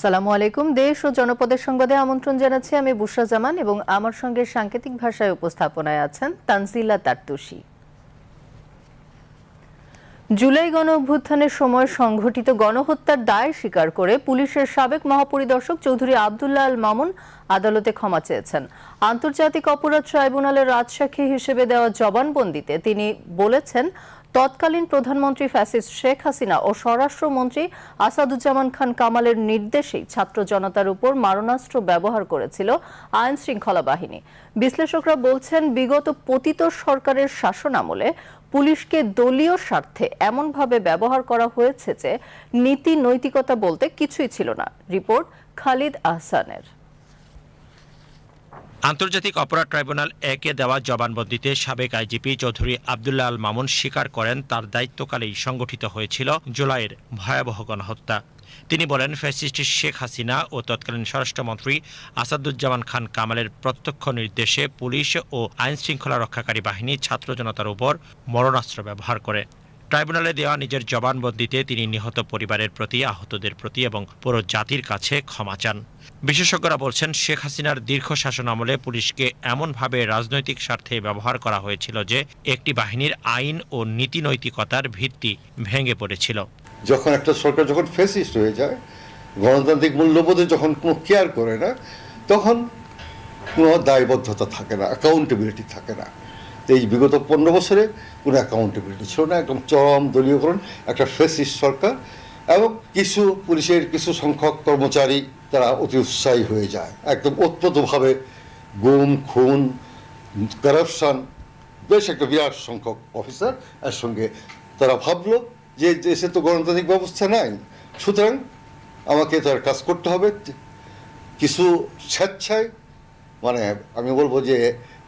আসসালামু আলাইকুম। দেশ ও জনপদের সংবাদে আমন্ত্রণ জানাচ্ছি আমি বুশরা জামান এবং আমার সঙ্গে সাংকেতিক ভাষায় উপস্থাপনায় আছেন তানজিলা তারতুশি। জুলাই গণ অভ্যুত্থানের সময় সংঘটিত গণহত্যার দায় স্বীকার করে পুলিশের সাবেক মহাপরিদর্শক চৌধুরী আবদুল্লাহ আল মামুন আদালতে ক্ষমা চেয়েছেন। আন্তর্জাতিক অপরাধ ট্রাইব্যুনালের রাজসাক্ষী হিসেবে দেওয়া জবানবন্দিতে তিনি বলেছেন তৎকালীন প্রধানমন্ত্রী ফ্যাসিস্ট শেখ হাসিনা ও স্বরাষ্ট্রমন্ত্রী আসাদুজ্জামান খান কামালের নির্দেশেই ছাত্র জনতার উপর মারণাস্ত্র ব্যবহার করেছিল আইন শৃঙ্খলা বাহিনী। বিশ্লেষকরা বলছেন, বিগত পতিত সরকারের শাসনামলে পুলিশকে দলীয় স্বার্থে এমনভাবে ব্যবহার করা হয়েছে যে নীতি নৈতিকতা বলতে কিছুই ছিল না। রিপোর্ট খালিদ আহসানের। আন্তর্জাতিক অপরাধ ট্রাইব্যুনাল একে দেওয়া জবানবন্দিতে সাবেক আইজিপি চৌধুরী আবদুল্লাহ আল মামুন স্বীকার করেন তার দায়িত্বকালেই সংগঠিত হয়েছিল জুলাইয়ের ভয়াবহ গণহত্যা। তিনি বলেন, ফ্যাসিস্ট শেখ হাসিনা ও তৎকালীন স্বরাষ্ট্রমন্ত্রী আসাদুজ্জামান খান কামালের প্রত্যক্ষ নির্দেশে পুলিশ ও আইন শৃঙ্খলা রক্ষাকারী বাহিনী ছাত্র জনতার উপর মরণাস্ত্র ব্যবহার করে। ট্রাইব্যুনালে দেওয়া নিজের জবানবন্দিতে তিনি নিহত পরিবারের প্রতি, আহতদের প্রতি এবং পুরো জাতির কাছে ক্ষমা চান। বিশেষজ্ঞরা বলছেন, শেখ হাসিনার দীর্ঘ শাসন আমলে পুলিশকে এমনভাবে রাজনৈতিক স্বার্থে ব্যবহার করা হয়েছিল যে একটি বাহিনীর আইন ও নীতি নৈতিকতার ভিত্তি ভেঙে পড়েছিল। যখন একটা সরকার যখন ফেসিস্ট হয়ে যায়, গণতান্ত্রিক মূল্যবোধে যখন কোনো কেয়ার করে না, তখন কোনো দায়বদ্ধতা থাকে না অ্যাকাউন্টেবিলিটি থাকে না। এই বিগত পনেরো বছরে কোনো অ্যাকাউন্টেবিলিটি ছিল না, একদম চরম দলীয়করণ, একটা ফেসিস্ট সরকার এবং কিছু পুলিশের কিছু সংখ্যক কর্মচারী তারা অতি উৎসাহী হয়ে যায়। একদম ওতপ্রোতভাবে গুম, খুন কারাপশন বেশ একটা বিরাট সংখ্যক অফিসার এর সঙ্গে তারা ভাবলো যে দেশে তো গণতান্ত্রিক ব্যবস্থা নাই, সুতরাং আমাকে তার কাজ করতে হবে। কিছু স্বেচ্ছায় মানে আমি বলব যে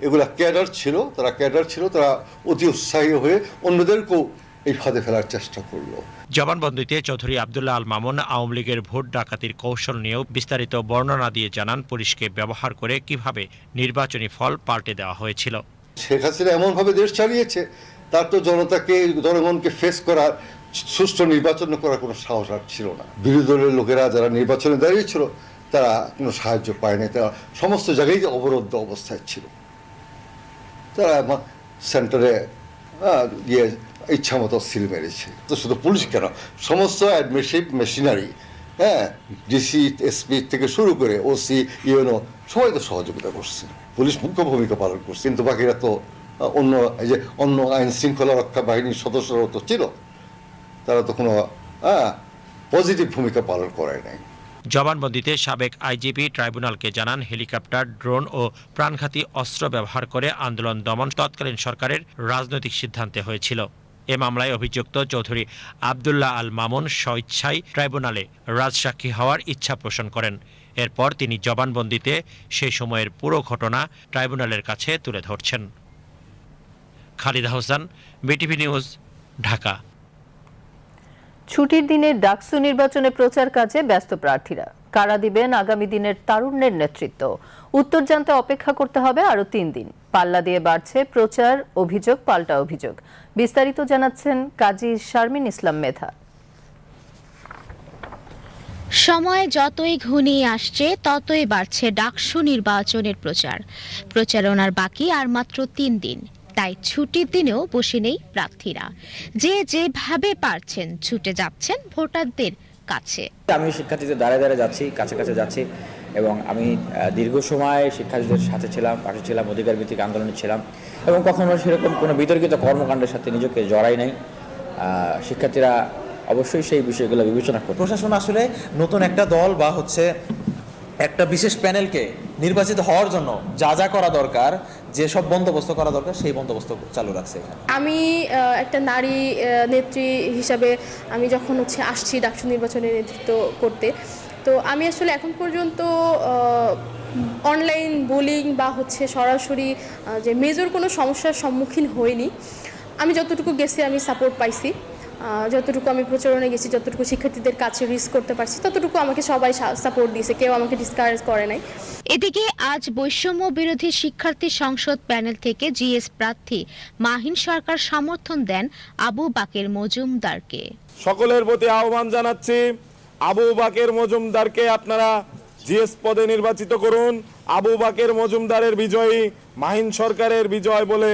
এগুলা ক্যাডার ছিল তারা ক্যাডার ছিল তারা অতি উৎসাহী হয়ে অন্যদেরকেও এই ফাঁদে ফেলার চেষ্টা করল। জবানবন্দিতে চৌধুরী আবদুল্লাহ আল মামুন আওয়ামী লীগের ভোট ডাকাতির কৌশল নিয়েও বিস্তারিত বর্ণনা দিয়ে জানান পুলিশকে ব্যবহার করে কীভাবে নির্বাচনী ফল পাল্টে দেওয়া হয়েছিল। শেখ হাসিনা এমনভাবে দেশ চালিয়েছে তার তো জনতাকে জনগণকে ফেস করার সুষ্ঠু নির্বাচন করার কোনো সাহস আর ছিল না। বিরোধী দলের লোকেরা যারা নির্বাচনে দাঁড়িয়েছিল তারা কোনো সাহায্য পায়নি। তারা সমস্ত জায়গায় অবরুদ্ধ অবস্থায় ছিল। তারা সেন্টারে গিয়ে ইচ্ছা মতো সিল মেরেছে। তো শুধু পুলিশ কেন? সমস্ত অ্যাডমিনিস্ট্রেটিভ মেশিনারি হ্যাঁ ডিসি, এসপি থেকে শুরু করে ওসি, ইউএনও, সবাই তো সহযোগিতা করছে। পুলিশ মুখ্য ভূমিকা পালন করছে, কিন্তু বাকিরা তো অন্য, এই যে অন্য আইন শৃঙ্খলা রক্ষা বাহিনীর সদস্যরাও তো ছিল। তারা তো কোনো হ্যাঁ পজিটিভ ভূমিকা পালন করে নাই। জবানবন্দিতে সাবেক আইজিপি ট্রাইব্যুনালকে জানান, হেলিকপ্টার, ড্রোন ও প্রাণঘাতী অস্ত্র ব্যবহার করে আন্দোলন দমন তৎকালীন সরকারের রাজনৈতিক সিদ্ধান্তে হয়েছিল। এ মামলায় অভিযুক্ত চৌধুরী আবদুল্লাহ আল মামুন স্বইচ্ছায় ট্রাইব্যুনালে রাজসাক্ষী হওয়ার ইচ্ছা পোষণ করেন। এরপর তিনি জবানবন্দিতে সেই সময়ের পুরো ঘটনা ট্রাইব্যুনালের কাছে তুলে ধরছেন। Khaleda Hossain, BTV news, Dhaka. ছুটির দিনে ডাকসু নির্বাচনে প্রচার কাজে ব্যস্ত প্রার্থীরা। কারা দিবেন আগামী দিনের তারুণ্যের নেতৃত্ব? উত্তর জানতে অপেক্ষা করতে হবে আরও তিন দিন। পাল্লা দিয়ে বাড়ছে প্রচার, অভিযোগ, পাল্টা অভিযোগ। বিস্তারিত জানাচ্ছেন কাজী শারমিন ইসলাম মেধা। সময় যতই ঘনিয়ে আসছে, ততই বাড়ছে ডাকসু নির্বাচনের প্রচার। প্রচারণার বাকি আর মাত্র তিন দিন। তাই ছুটির দিনেও বসে নেই প্রার্থীরা। যে যেভাবে পারছেন ছুটে যাচ্ছেন ভোটারদের কাছে। আমি শিক্ষার্থীদের দাঁড়ায় দাঁড়ায় যাচ্ছি কাছে কাছে যাচ্ছি এবং আমি দীর্ঘ সময় শিক্ষার্থীদের সাথে ছিলাম পাশে ছিলাম অধিকার ভিত্তিক আন্দোলনে ছিলাম এবং কখনো সেরকম কোনো বিতর্কিত কর্মকাণ্ডের সাথে নিজেকে জড়াই নাই। শিক্ষার্থীরা অবশ্যই সেই বিষয়গুলো বিবেচনা করে প্রশাসন আসলে নতুন একটা দল বা হচ্ছে একটা বিশেষ প্যানেলকে নির্বাচিত হওয়ার জন্য যা যা করা দরকার যেসব বন্দোবস্ত করা দরকার, সেই বন্দোবস্ত চালু রাখছে এখানে। আমি একটা নারী নেত্রী হিসাবে আমি যখন হচ্ছে আসছি ডাকসু নির্বাচনে নেতৃত্ব করতে, তো আমি আসলে এখন পর্যন্ত অনলাইন বোলিং বা হচ্ছে সরাসরি যে মেজর কোনো সমস্যার সম্মুখীন হইনি। আমি যতটুকু গেছি আমি সাপোর্ট পাইছি। যতটুকু আমি প্রচারণে গেছি যতটুকু শিক্ষার্থীদের কাছে রিস্ক করতে পারছি ততটুকু আমাকে সবাই সাপোর্ট দিয়েছে। কেউ আমাকে ডিসকারেজ করে নাই। এদিকে আজ বৈষম্য বিরোধী শিক্ষার্থী সংসদ প্যানেল থেকে জিএস প্রার্থী মাহিন সরকার সমর্থন দেন আবু বাকের মজুমদারকে। সকলের প্রতি আহ্বান জানাচ্ছি আবু বাকের মজুমদারকে আপনারা জিএস পদে নির্বাচিত করুন। আবু বাকের মজুমদারের বিজয়ী মাহিন সরকারের বিজয় বলে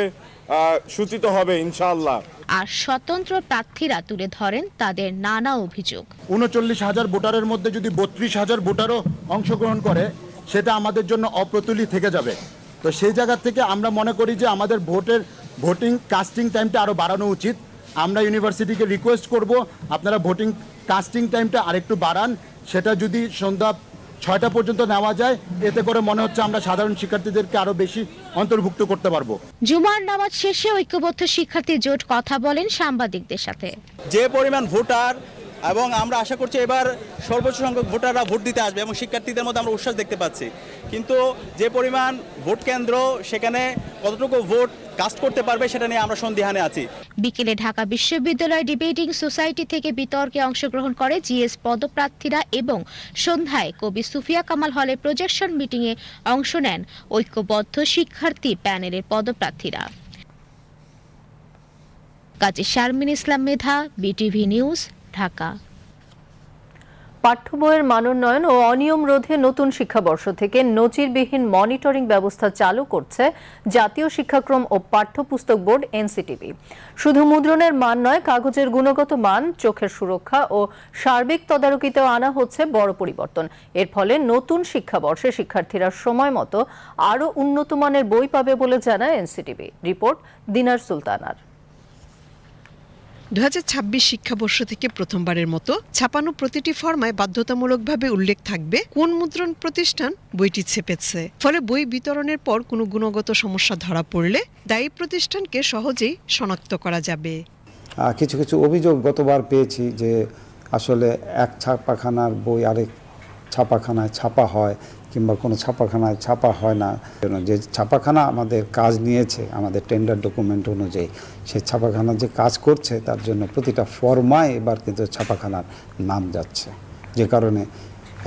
সূচিত হবে ইনশাআল্লাহ। আর স্বতন্ত্র প্রার্থীরা তুলে ধরেন তাদের নানা অভিযোগ। উনচল্লিশ হাজার ভোটারের মধ্যে যদি বত্রিশ হাজার ভোটারও অংশগ্রহণ করে, সেটা আমাদের জন্য অপ্রতুলি থেকে যাবে। তো সেই জায়গা থেকে আমরা মনে করি যে আমাদের ভোটের ভোটিং, কাস্টিং টাইমটা আরও বাড়ানো উচিত। আমরা ইউনিভার্সিটিকে রিকোয়েস্ট করব, আপনারা ভোটিং, কাস্টিং টাইমটা আরেকটু বাড়ান। সেটা যদি সন্ধ্যা ছয়টা পর্যন্ত নেওয়া যায়। এতে করে মনে হচ্ছে আমরা সাধারণ শিক্ষার্থীদেরকে আরও বেশি অন্তর্ভুক্ত করতে পারব। জুমার নামাজ শেষে ঐক্যবদ্ধ শিক্ষার্থী জোট কথা বলেন সাংবাদিকদের সাথে। যে পরিমাণ ভোটার এবং আমরা আশা করছি এবার সর্বোচ্চ সংখ্যক ভোটাররা ভোট দিতে আসবে এবং শিক্ষার্থীদের মধ্যে আমরা উচ্ছ্বাস দেখতে পাচ্ছি। কিন্তু যে পরিমাণ ভোট কেন্দ্র সেখানে কতটুকু ভোট কাস্ট করতে পারবে সেটা নিয়ে আমরা সন্দিহানে আছি। বিকেলে ঢাকা বিশ্ববিদ্যালয় ডিবেটিং সোসাইটি থেকে বিতর্কে অংশগ্রহণ করে জিএস পদপ্রার্থীরা এবং সন্ধ্যায় কবি সুফিয়া কামাল হলে প্রজেকশন মিটিংয়ে অংশ নেন ঐক্যবদ্ধ শিক্ষার্থী প্যানেলের পদপ্রার্থীরা। কাজী শারমিন ইসলাম মেধা, বিটিভি নিউজ ঢাকা পাঠ্য বইয়ের মানোন্নয়ন ও অনিয়ম রোধে নতুন শিক্ষাবর্ষ থেকে নজিরবিহীন মনিটরিং ব্যবস্থা চালু করছে জাতীয় শিক্ষাক্রম ও পাঠ্যপুস্তক বোর্ড এনসিটিভি শুধু মুদ্রণের মান নয়, কাগজের গুণগত মান, চোখের সুরক্ষা ও সার্বিক তদারকিতেও আনা হচ্ছে বড় পরিবর্তন। এর ফলে নতুন শিক্ষাবর্ষে শিক্ষার্থীরা সময় মতো আরও উন্নত মানের বই পাবে বলে জানায় এনসিটিভি রিপোর্ট দিনার সুলতানার। দুহাজার ছাব্বিশ শিক্ষাবর্ষ থেকে প্রথমবারের মতো ছাপানো প্রতিটি ফর্মায় বাধ্যতামূলকভাবে উল্লেখ থাকবে কোন মুদ্রণ প্রতিষ্ঠান বইটি ছেপেছে। ফলে বই বিতরণের পর কোনো গুণগত সমস্যা ধরা পড়লে দায়ী প্রতিষ্ঠানকে সহজেই শনাক্ত করা যাবে। কিছু কিছু অভিযোগ গতবার পেয়েছি যে আসলে এক ছাপাখানার বই আরেক ছাপাখানায় ছাপা হয়। কিংবা কোনো ছাপাখানায় ছাপা হয় না। যে ছাপাখানা আমাদের কাজ নিয়েছে, আমাদের টেন্ডার ডকুমেন্ট অনুযায়ী সেই ছাপাখানা যে কাজ করছে, তার জন্য প্রতিটা ফর্মায় এবার কিন্তু ছাপাখানার নাম যাচ্ছে। যে কারণে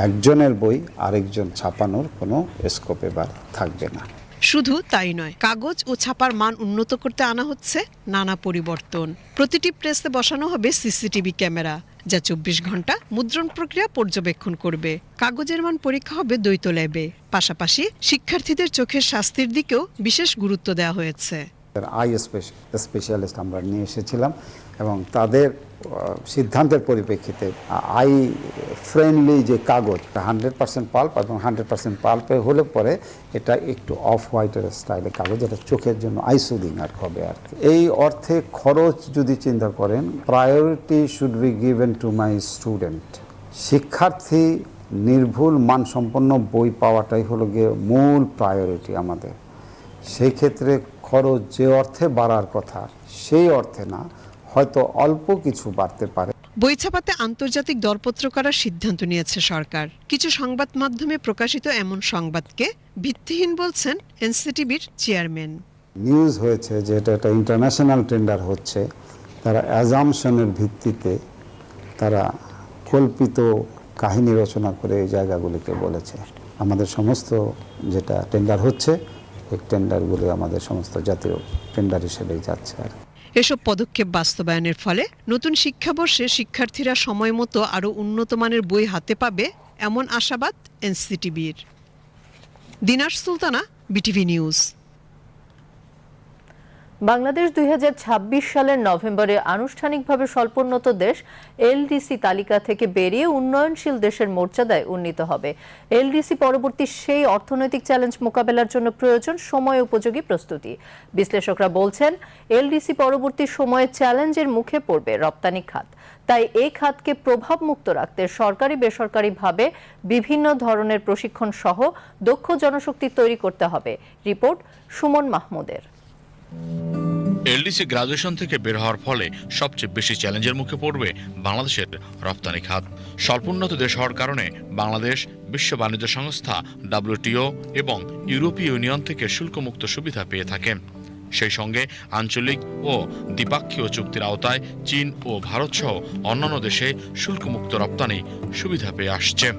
একজনের বই আরেকজন ছাপানোর কোনো স্কোপ এবার থাকবে না। শুধু তাই নয়, কাগজ ও ছাপার মান উন্নত করতে আনা হচ্ছে নানা পরিবর্তন। প্রতিটি প্রেসে বসানো হবে সিসিটিভি ক্যামেরা যা চব্বিশ ঘণ্টা মুদ্রণ প্রক্রিয়া পর্যবেক্ষণ করবে। কাগজের মান পরীক্ষা হবে দ্বৈত ল্যাবে। পাশাপাশি শিক্ষার্থীদের চোখের শাস্তির দিকেও বিশেষ গুরুত্ব দেওয়া হয়েছে। আই স্পেশালিস্ট আমরা নিয়ে এসেছিলাম এবং তাদের সিদ্ধান্তের পরিপ্রেক্ষিতে আই ফ্রেন্ডলি যে কাগজ হান্ড্রেড পার্সেন্ট পাল্প এবং হান্ড্রেড পার্সেন্ট পাল্পে হলে পরে এটা একটু অফ হোয়াইটের স্টাইলের কাগজ, এটা চোখের জন্য আইসুদিং আর হবে আর এই অর্থে খরচ যদি চিন্তা করেন priority should be given to my student শিক্ষার্থী নির্ভুল, মানসম্পন্ন বই পাওয়াটাই হলো গিয়ে মূল প্রায়োরিটি আমাদের। সেই ক্ষেত্রে খরচ যে অর্থে বাড়ার কথা, সেই অর্থে না হয়তো অল্প কিছু বাড়তে পারে। বই ছাপাতে আন্তর্জাতিক দরপত্র করার সিদ্ধান্ত নিয়েছে সরকার। কিছু সংবাদ মাধ্যমে প্রকাশিত এমন সংবাদকে ভিত্তিহীন বলছেন এনসিটিভির চেয়ারম্যান। নিউজ হয়েছে যে এটা একটা ইন্টারন্যাশনাল টেন্ডার হচ্ছে। তারা অ্যাজামশনের ভিত্তিতে তারা কল্পিত কাহিনী রচনা করে এই জায়গাগুলিকে বলেছে। আমাদের সমস্ত যেটা টেন্ডার হচ্ছে এই টেন্ডারগুলি আমাদের সমস্ত জাতীয় টেন্ডার হিসেবেই যাচ্ছে আর কি। এসব পদক্ষেপ বাস্তবায়নের ফলে নতুন শিক্ষাবর্ষে শিক্ষার্থীরা সময় মতো আরও উন্নত মানের বই হাতে পাবে এমন আশাবাদ এনসিটিবির দিনার সুলতানা, বিটিভি নিউজ। বাংলাদেশ দুই হাজার ছাব্বিশ সালের নভেম্বরে আনুষ্ঠানিকভাবে স্বল্পোন্নত দেশ এলডিসি তালিকা থেকে বেরিয়ে উন্নয়নশীল দেশের মর্যাদায় উন্নীত হবে। এলডিসি পরবর্তী সেই অর্থনৈতিক চ্যালেঞ্জ মোকাবেলার জন্য প্রয়োজন সময় উপযোগী প্রস্তুতি। বিশ্লেষকরা বলছেন, এলডিসি পরবর্তী সময়ে চ্যালেঞ্জের মুখে পড়বে রপ্তানি খাত। তাই এই খাতকে প্রভাবমুক্ত রাখতে সরকারি বেসরকারিভাবে বিভিন্ন ধরনের প্রশিক্ষণ সহ দক্ষ জনশক্তি তৈরি করতে হবে। রিপোর্ট সুমন মাহমুদের। এলডিসি গ্রাজুয়েশন থেকে বের হওয়ার ফলে সবচেয়ে বেশি চ্যালেঞ্জের মুখে পড়বে বাংলাদেশের রপ্তানি খাত। স্বল্পোন্নত দেশ হওয়ার কারণে বাংলাদেশ বিশ্ব বাণিজ্য সংস্থা ডাব্লিউটিও এবং ইউরোপীয় ইউনিয়ন থেকে শুল্কমুক্ত সুবিধা পেয়ে থাকে। সেই সঙ্গে আঞ্চলিক ও দ্বিপাক্ষীয় চুক্তির আওতায় চীন ও ভারত সহ অন্যান্য দেশে শুল্কমুক্ত রপ্তানি সুবিধা পেয়ে আসছে।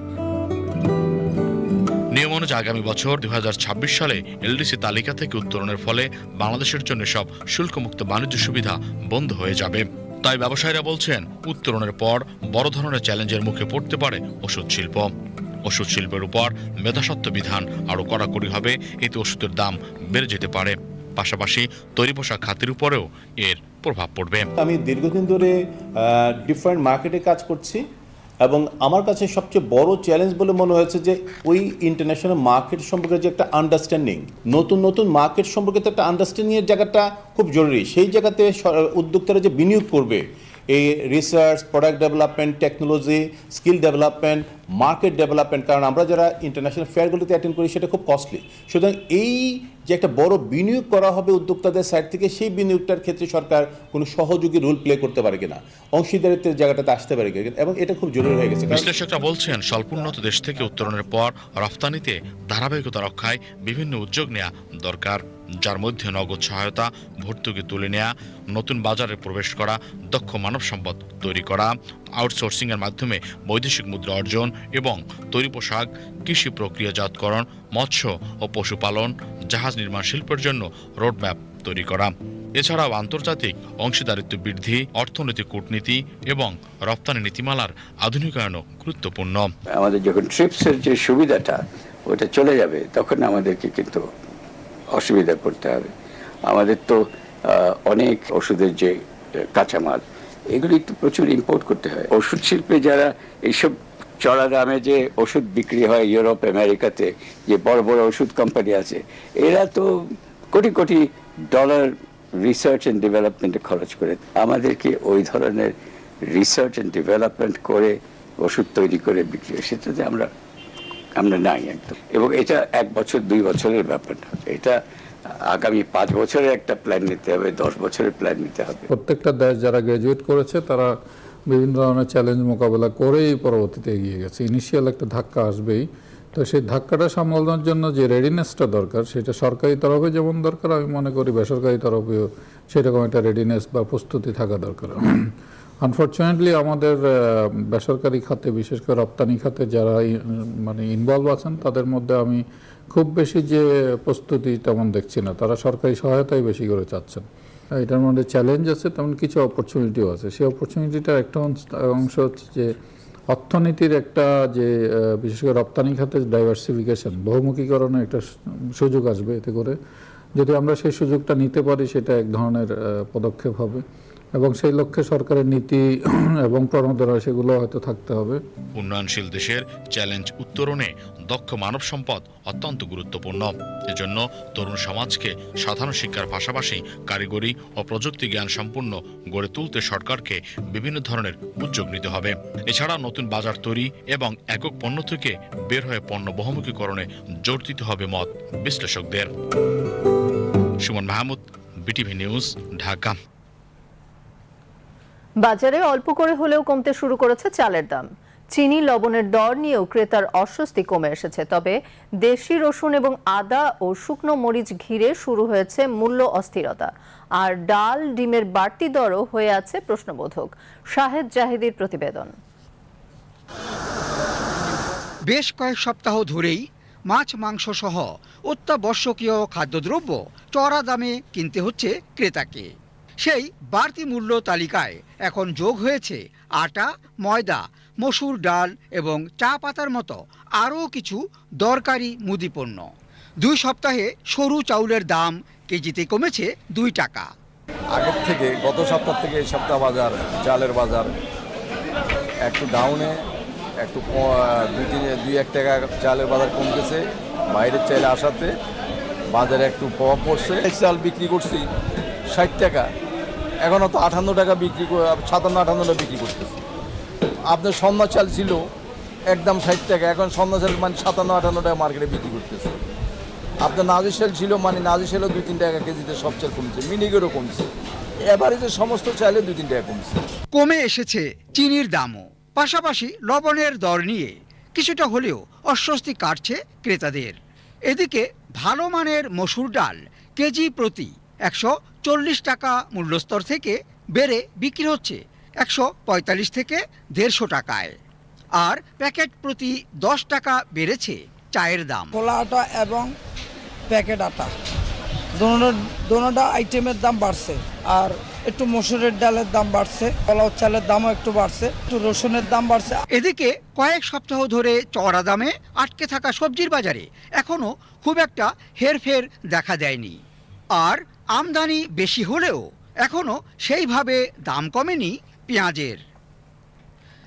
নিয়ম অনুযায়ী আগামী বছর দু হাজার ছাব্বিশ সালে এলডিসি তালিকা থেকে উত্তরণের ফলে বাংলাদেশের জন্য সব শুল্কমুক্ত বাণিজ্য সুবিধা বন্ধ হয়ে যাবে। তাই ব্যবসায়ীরা বলছেন উত্তরণের পর বড় ধরনের চ্যালেঞ্জের মুখে পড়তে পারে ওষুধ শিল্প। ওষুধ শিল্পের উপর মেধাসত্ব বিধান আরও কড়াকড়ি হবে, এতে ওষুধের দাম বেড়ে যেতে পারে। পাশাপাশি তৈরি পোশাক খাতের উপরেও এর প্রভাব পড়বে। আমি দীর্ঘদিন ধরে ডিফারেন্ট মার্কেটে কাজ করছি। এবং আমার কাছে সবচেয়ে বড় চ্যালেঞ্জ বলে মনে হয়েছে যে ওই ইন্টারন্যাশনাল মার্কেট সম্পর্কে যে একটা আন্ডারস্ট্যান্ডিং নতুন নতুন মার্কেট সম্পর্কে তো একটা আন্ডারস্ট্যান্ডিংয়ের জায়গাটা খুব জরুরি। সেই জায়গাতে উদ্যোক্তারা যে বিনিয়োগ করবে এই research product development technology skill development market development কারণ আমরা যারা ইন্টারন্যাশনাল ফেয়ারগুলোতে অ্যাটেন্ড করি, সেটা খুব কস্টলি সুতরাং এই যে একটা বড় বিনিয়োগ করা হবে উদ্যোক্তাদের সাইড থেকে, সেই বিনিয়োগটার ক্ষেত্রে সরকার কোনো সহযোগী রোল প্লে করতে পারে কিনা, অংশীদারিত্বের জায়গাটাতে আসতে পারে কিনা, এবং এটা খুব জরুরি হয়ে গেছে। বিশ্লেষকরা বলছেন, স্বল্পোন্নত দেশ থেকে উত্তরণের পর রফতানিতে ধারাবাহিকতা রক্ষায় বিভিন্ন উদ্যোগ নেওয়া দরকার। যার মধ্যে নগদ সহায়তা, ভর্তুকি তুলে নেওয়া নতুন বাজারে প্রবেশ করা, দক্ষ মানব সম্পদ তৈরি করা আউটসোর্সিংয়ের মাধ্যমে বৈদেশিক মুদ্রা অর্জন এবং তৈরি পোশাক, কৃষি প্রক্রিয়াজাতকরণ, মৎস্য ও পশুপালন, জাহাজ নির্মাণ শিল্পের জন্য রোডম্যাপ তৈরি করা। এছাড়াও আন্তর্জাতিক অংশীদারিত্ব বৃদ্ধি, অর্থনৈতিক কূটনীতি এবং রপ্তানি নীতিমালার আধুনিকায়নও গুরুত্বপূর্ণ। আমাদের যখন ট্রিপসের যে সুবিধাটা, ওটা চলে যাবে, তখন আমাদেরকে কিন্তু অসুবিধায় পড়তে হবে। আমাদের তো অনেক ওষুধের যে কাঁচামাল, এগুলি তো প্রচুর ইম্পোর্ট করতে হয়। ওষুধ শিল্পে যারা এইসব চড়া দামে যে ওষুধ বিক্রি হয় ইউরোপ, আমেরিকাতে, যে বড় বড় ওষুধ কোম্পানি আছে, এরা তো crore crore dollar research and ডেভেলপমেন্টে খরচ করে। আমাদেরকে ওই ধরনের রিসার্চ অ্যান্ড ডেভেলপমেন্ট করে ওষুধ তৈরি করে বিক্রি হয়। সেটাতে আমরা আমরা নাই একদম। এবং এটা এক বছর, দুই বছরের ব্যাপার না। এটা আগামী পাঁচ বছরের একটা প্ল্যান নিতে হবে, দশ বছরের প্ল্যান নিতে হবে। প্রত্যেকটা দেশ যারা গ্র্যাজুয়েট করেছে, তারা বিভিন্ন ধরনের চ্যালেঞ্জ মোকাবেলা করেই পরবর্তীতে এগিয়ে গেছে। ইনিশিয়াল একটা ধাক্কা আসবেই। তো সেই ধাক্কাটা সামলানোর জন্য যে রেডিনেসটা দরকার, সেটা সরকারি তরফে যেমন দরকার, আমি মনে করি বেসরকারি তরফেও সেরকম একটা রেডিনেস বা প্রস্তুতি থাকা দরকার। আনফর্চুনেটলি আমাদের বেসরকারি খাতে, বিশেষ করে রপ্তানি খাতে যারা মানে ইনভলভ আছেন, তাদের মধ্যে আমি খুব বেশি যে প্রস্তুতি তেমন দেখছি না। তারা সরকারি সহায়তাই বেশি করে চাচ্ছেন। এটার মধ্যে চ্যালেঞ্জ আছে, তেমন কিছু অপরচুনিটিও আছে। সেই অপরচুনিটিটার একটা অংশ- হচ্ছে যে অর্থনীতির একটা যে বিশেষ করে রপ্তানি খাতে ডাইভার্সিফিকেশন বহুমুখীকরণের একটা সুযোগ আসবে এতে করে। যদি আমরা সেই সুযোগটা নিতে পারি, সেটা এক ধরনের পদক্ষেপ হবে। এবং সেই লক্ষ্যে সরকারের নীতি এবং প্রণোদনা, সেগুলো হয়তো থাকতে হবে। উন্নয়নশীল দেশের চ্যালেঞ্জ উত্তরণে দক্ষ মানব সম্পদ অত্যন্ত গুরুত্বপূর্ণ। এজন্য তরুণ সমাজকে সাধারণ শিক্ষার পাশাপাশি কারিগরি ও প্রযুক্তি জ্ঞান সম্পূর্ণ গড়ে তুলতে সরকারকে বিভিন্ন ধরনের উদ্যোগ নিতে হবে। এছাড়া নতুন বাজার তৈরি এবং একক পণ্য থেকে বের হয়ে পণ্য বহুমুখীকরণে জোর দিতে হবে মত বিশ্লেষকদের। Sumon Mahmud, BTV news, Dhaka. বাজারে অল্প করে হলেও কমতে শুরু করেছে চালের দাম। চিনি, লবণের দর নিয়েও ক্রেতার অস্বস্তি কমে এসেছে। তবে দেশি রসুন এবং আদা ও শুকনো মরিচ ঘিরে শুরু হয়েছে মূল্য অস্থিরতা। আর ডাল, ডিমের বাড়তি দরও হয়ে আছে প্রশ্নবোধক। শাহেদ জাহিদির প্রতিবেদন। বেশ কয়েক সপ্তাহ ধরেই মাছ, মাংস সহ অত্যাবশ্যকীয় খাদ্যদ্রব্য চড়া দামে কিনতে হচ্ছে ক্রেতাকে। সেই বাড়তি মূল্য তালিকায় এখন যোগ হয়েছে আটা ময়দা মসুর ডাল এবং চা পাতার মতো আরও কিছু দরকারি মুদি পণ্য দুই সপ্তাহে সরু চাউলের দাম কেজিতে কমেছে দুই টাকা। আগের থেকে গত সপ্তাহ থেকে এই সপ্তাহ বাজার চালের বাজার একটু ডাউনে একটু দুই তিন দুই এক টাকা চালের বাজার কমতেছে। বাইরের চাইলে আসাতে বাজারে একটু প্রভাব পড়ছে চাল বিক্রি করছি। ষাট টাকা। এখনও তো আটান্ন টাকা বিক্রি করে সাতান্ন আটান্ন টাকা বিক্রি করতেছে। আপনার সন্ধ্যা চাল ছিল একদম ষাট টাকা, এখন সন্ধ্যা চাল মানে সাতান্ন আটান্ন টাকা মার্কেটে বিক্রি করতেছে। আপনার নাজির চাল ছিল মানে নাজির সেলও দুই, তিন টাকা কেজিতে সব চাল কমছে মিনিগেরও কমছে। এভারেজে সমস্ত চাইলে দুই, তিন টাকা কমছে। কমে এসেছে চিনির দামও। পাশাপাশি লবণের দর নিয়ে কিছুটা হলেও অস্বস্তি কাটছে ক্রেতাদের। এদিকে ভালো মানের মসুর ডাল কেজি প্রতি একশো চল্লিশ টাকা মূল্যস্তর থেকে বেড়ে বিক্রি হচ্ছে একশো পঁয়তাল্লিশ থেকে দেড়শো টাকায়। আর প্যাকেট প্রতি দশ টাকা বেড়েছে চায়ের দাম। খোলা আটা এবং প্যাকেট আটা। দোনো দোনোটা আইটেমের দাম বাড়ছে। আর একটু মসুরের ডালের দাম বাড়ছে। কলাও চালের দামও একটু বাড়ছে। একটু রসুনের দাম বাড়ছে। এদিকে কয়েক সপ্তাহ ধরে চড়া দামে আটকে থাকা সবজির বাজারে এখনও খুব একটা হেরফের দেখা দেয়নি আর আমদানি বেশি হলেও এখনও সেইভাবে দাম কমেনি পেঁয়াজের।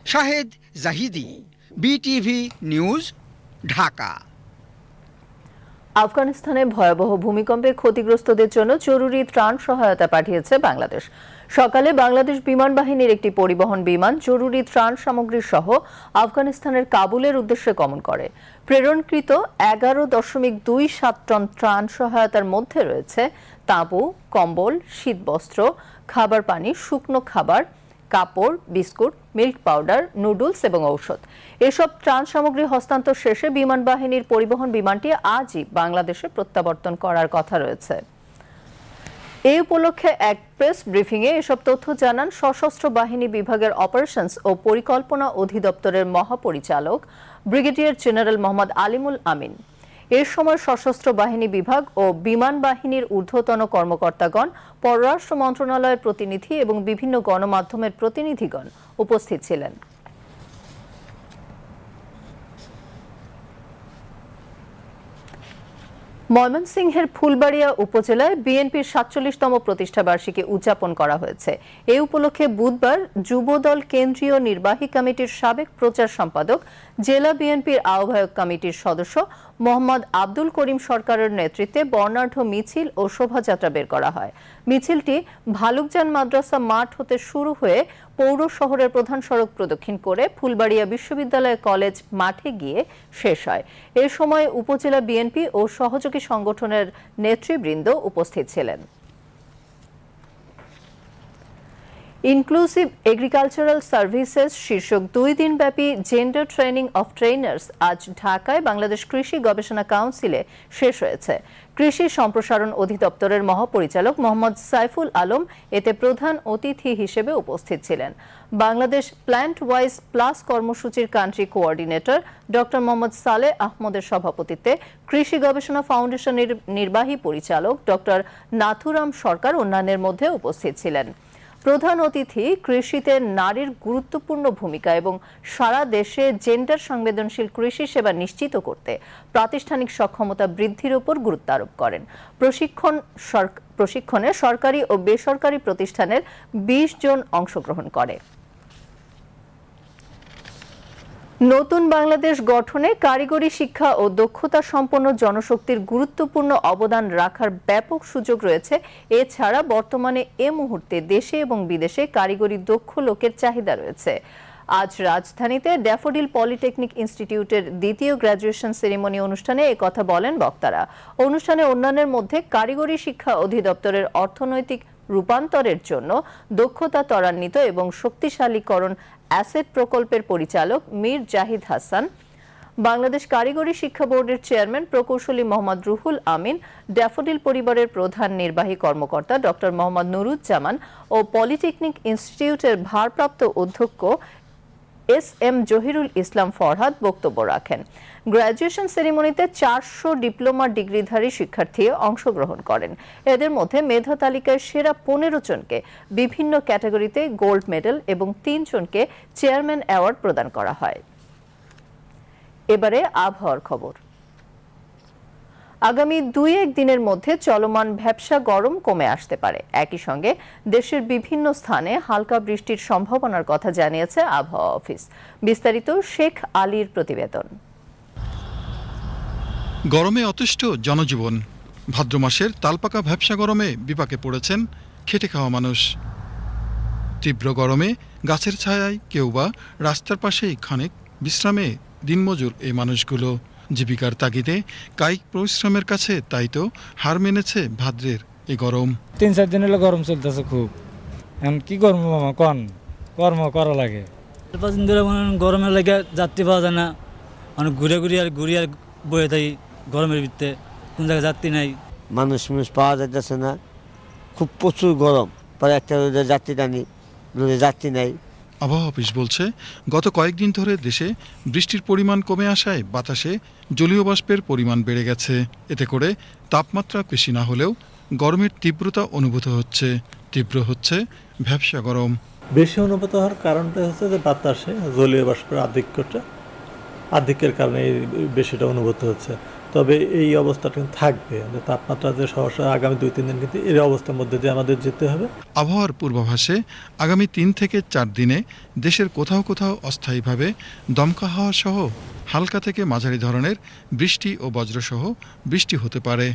Shahed Zahidi, BTV news, Dhaka. আফগানিস্তানে ভয়াবহ ভূমিকম্পে ক্ষতিগ্রস্তদের জন্য জরুরি ত্রাণ সহায়তা পাঠিয়েছে বাংলাদেশ। সকালে বাংলাদেশ বিমান বাহিনীর একটি পরিবহন বিমান জরুরি ত্রাণ সামগ্রী সহ আফগানিস্তানের কাবুলের উদ্দেশ্যে গমন করে। প্রেরণকৃত এগারো দশমিক দুই সাত টন ত্রাণ সহায়তার মধ্যে রয়েছে তাঁবু, কম্বল, শীতবস্ত্র, খাবার পানি, শুকনো খাবার, কাপড়, বিস্কুট, মিল্ক পাউডার, নুডলস এবং ঔষধ। এসব ত্রাণ সামগ্রী হস্তান্তর শেষে বিমান বাহিনীর পরিবহন বিমানটি আজই বাংলাদেশে প্রত্যাবর্তন করার কথা রয়েছে। এই উপলক্ষে এক প্রেস ব্রিফিংয়ে এসব তথ্য জানান সশস্ত্র বাহিনী বিভাগের অপারেশনস ও পরিকল্পনা অধিদপ্তরের মহাপরিচালক ব্রিগেডিয়ার জেনারেল মোহাম্মদ আলিমুল আমিন। এর সময় সশস্ত্র বাহিনী বিভাগ ও বিমান বাহিনীর ঊর্ধ্বতন কর্মকর্তাগণ, পররাষ্ট্র মন্ত্রণালয়ের প্রতিনিধি এবং বিভিন্ন গণমাধ্যমের প্রতিনিধিগণ উপস্থিত ছিলেন। ময়মনসিংহের ফুলবাড়িয়া উপজেলায় বিএনপির সাতচল্লিশতম প্রতিষ্ঠাবার্ষিকী উদযাপন করা হয়েছে। এই উপলক্ষে বুধবার যুবদল কেন্দ্রীয় নির্বাহী কমিটির সাবেক প্রচার সম্পাদক জেলা বিএনপির আহ্বায়ক কমিটির সদস্য মোহাম্মদ আব্দুল করিম সরকারের নেতৃত্বে বর্ণাঢ্য মিছিল ও শোভাযাত্রা বের করা হয়। মিছিলটি ভালুকজান মাদ্রাসা মাঠ হতে শুরু হয়ে পৌর শহরের প্রধান সড়ক প্রদক্ষিণ করে ফুলবাড়িয়া বিশ্ববিদ্যালয় কলেজ মাঠে গিয়ে শেষ হয়। এ সময় উপজেলা বিএনপি ও সহযোগী সংগঠনের নেতৃবৃন্দ উপস্থিত ছিলেন। ইনক্লুসিভ এগ্রিকালচারাল সার্ভিসেস শীর্ষক দুই দিনব্যাপী জেন্ডার ট্রেনিং অফ ট্রেনার্স আজ ঢাকায় বাংলাদেশ কৃষি গবেষণা কাউন্সিলে শেষ হয়েছে। কৃষি সম্প্রসারণ অধিদপ্তরের মহাপরিচালক মোহাম্মদ সাইফুল আলম এতে প্রধান অতিথি হিসেবে উপস্থিত ছিলেন। বাংলাদেশ প্ল্যান্ট ওয়াইজ প্লাস কর্মসূচির country coordinator doctor Mohammad Saleh আহমদের সভাপতিত্বে কৃষি গবেষণা ফাউন্ডেশনের নির্বাহী পরিচালক ডক্টর নাথুরাম সরকার অন্যান্যের মধ্যে উপস্থিত ছিলেন। প্রধান অতিথি কৃষিতে নারীর গুরুত্বপূর্ণ ভূমিকা এবং সারা দেশে জেন্ডার সংবেদনশীল কৃষি সেবা নিশ্চিত করতে প্রাতিষ্ঠানিক সক্ষমতা বৃদ্ধির উপর গুরুত্ব আরোপ করেন। প্রশিক্ষণ প্রশিক্ষণে সরকারি ও বেসরকারি প্রতিষ্ঠানের বিশ জন অংশগ্রহণ করে। নতুন বাংলাদেশ গঠনে কারিগরি শিক্ষা ও দক্ষতা সম্পন্ন জনশক্তির গুরুত্বপূর্ণ অবদান রাখার ব্যাপক সুযোগ রয়েছে। এছাড়া বর্তমানে এ মুহূর্তে দেশে এবং বিদেশে কারিগরি দক্ষ লোকের চাহিদা রয়েছে। আজ রাজধানীতে ড্যাফোডিল পলিটেকনিক ইনস্টিটিউটের দ্বিতীয় গ্র্যাজুয়েশন সেরিমনি অনুষ্ঠানে কথা বলেন বক্তারা। অনুষ্ঠানে অন্যান্যের মধ্যে কারিগরি শিক্ষা অধিদপ্তরের অর্থনৈতিক রূপান্তরের জন্য দক্ষতা ত্বরান্বিত এবং শক্তিশালীকরণ অ্যাসেট প্রকল্পের পরিচালক মীর জাহিদ হাসান, বাংলাদেশ কারিগরি শিক্ষা বোর্ডের চেয়ারম্যান প্রকৌশলী মোহাম্মদ রুহুল আমিন, ড্যাফোডিল পরিবারের প্রধান নির্বাহী কর্মকর্তা ডক্টর মোহাম্মদ নুরুজ্জামান ও পলিটেকনিক ইনস্টিটিউটের ভারপ্রাপ্ত অধ্যক্ষ এস এম জহিরুল ইসলাম ফরহাদ বক্তব্য রাখেন। গ্র্যাজুয়েশন সেরিমনিতে চারশো ডিপ্লোমা ডিগ্রিধারী শিক্ষার্থী অংশগ্রহণ করেন। এদের মধ্যে মেধা তালিকায় সেরা পনেরো জনকে বিভিন্ন ক্যাটাগরিতে গোল্ড মেডেল এবং তিনজনকে চেয়ারম্যান অ্যাওয়ার্ড প্রদান করা হয়। এবারে আবহাওয়ার খবর। আগামী দুই এক দিনের মধ্যে চলমান ভ্যাবসা গরম কমে আসতে পারে। একই সঙ্গে দেশের বিভিন্ন স্থানে হালকা বৃষ্টির সম্ভাবনার কথা জানিয়েছে আবহাওয়া অফিস। বিস্তারিত শেখ আলীর প্রতিবেদন। গরমে অতিষ্ঠ জনজীবন। ভাদ্র মাসের তালপাকা ভ্যাবসা গরমে বিপাকে পড়েছেন খেটে খাওয়া মানুষ। তীব্র গরমে গাছের ছায়ায় কেউ বা রাস্তার পাশেই খানিক বিশ্রামে দিনমজুর এই মানুষগুলো। জীবিকার তাগিদে কায়িক পরিশ্রমের কাছে তাই তো হার মেনেছে ভাদ্রের এই গরম। তিন চার দিন হলো গরম চলতেছে খুব। এখন কি করব মামা কন? কর্ম করা লাগে। পাঁচ দিন ধরে গরমের লাগে যাত্রী পাওয়া যায় না। অনেক ঘুরে ঘুরি আর ঘুরি আর বয়ে থাকি। গরমের ভিতরে কোন জায়গায় যাত্রী নাই। মানুষ মানুষ পাওয়া যাইতেছে না। খুব প্রচুর গরম। পরে একটা রোদে যাত্রী টানি রোদে যাত্রী নাই। আবহাওয়া অফিস বলছে গত কয়েকদিন ধরে দেশে বৃষ্টির পরিমাণ কমে আসায় বাতাসে জলীয় বাষ্পের পরিমাণ বেড়ে গেছে। এতে করে তাপমাত্রা বেশি না হলেও গরমের তীব্রতা অনুভূত হচ্ছে। তীব্র হচ্ছে ভ্যাবসা গরম। বেশি অনুভূত হওয়ার কারণটা হচ্ছে যে বাতাসে জলীয় বাষ্পের আধিক্যটা আধিক্যের কারণে এই বেশিটা অনুভূত হচ্ছে। তবে এই অবস্থাটা কিন্তু থাকবে। তাপমাত্রা যে সহসা আগামী দুই তিন দিন কিন্তু এই অবস্থার মধ্যে দিয়ে আমাদের যেতে হবে। আবহাওয়ার পূর্বাভাসে আগামী তিন থেকে চার দিনে দেশের কোথাও কোথাও অস্থায়ীভাবে দমকা হাওয়া সহ হালকা থেকে মাঝারি ধরনের বৃষ্টি ও বজ্রসহ বৃষ্টি হতে পারে।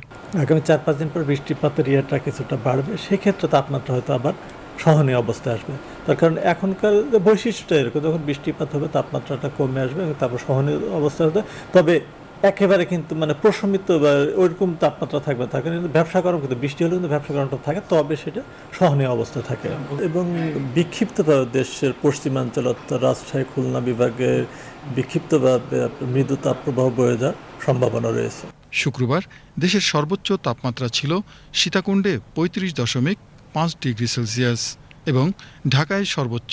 আগামী চার পাঁচ দিন পর বৃষ্টিপাতের ইয়েটা কিছুটা বাড়বে। সেক্ষেত্রে তাপমাত্রা হয়তো আবার সহনীয় অবস্থায় আসবে। তার কারণ এখনকার বৈশিষ্ট্যটা এরকম, যখন বৃষ্টিপাত হবে, তাপমাত্রাটা কমে আসবে এবং তারপর সহনীয় অবস্থা হবে তবে একেবারে কিন্তু মানে প্রশমিত বা ওইরকম তাপমাত্রা থাকবে থাকে। কিন্তু ব্যবসা গরম কিন্তু বৃষ্টি হলে কিন্তু ব্যবসা গরমটা থাকে, তবে সেটা সহনীয় অবস্থা থাকে। এবং বিক্ষিপ্তভাবে দেশের পশ্চিমাঞ্চল অর্থাৎ রাজশাহী, খুলনা বিভাগের বিক্ষিপ্তভাবে মৃদু তাপপ্রবাহ বয়ে যাওয়ার সম্ভাবনা রয়েছে। শুক্রবার দেশের সর্বোচ্চ তাপমাত্রা ছিল সীতাকুণ্ডে পঁয়ত্রিশ দশমিক পাঁচ ডিগ্রি সেলসিয়াস এবং ঢাকায় সর্বোচ্চ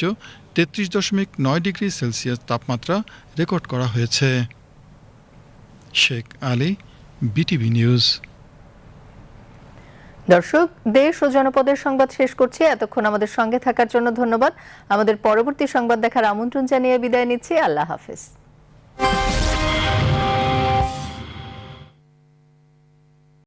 তেত্রিশ দশমিক নয় ডিগ্রি সেলসিয়াস তাপমাত্রা রেকর্ড করা হয়েছে। Sheikh Ali, BTV news. দর্শক, দেশ ও জনপদের সংবাদ শেষ করছি। এতক্ষণ আমাদের সঙ্গে থাকার জন্য ধন্যবাদ। আমাদের পরবর্তী সংবাদ দেখার আমন্ত্রণ জানিয়ে বিদায় নিচ্ছি। আল্লাহ হাফেজ।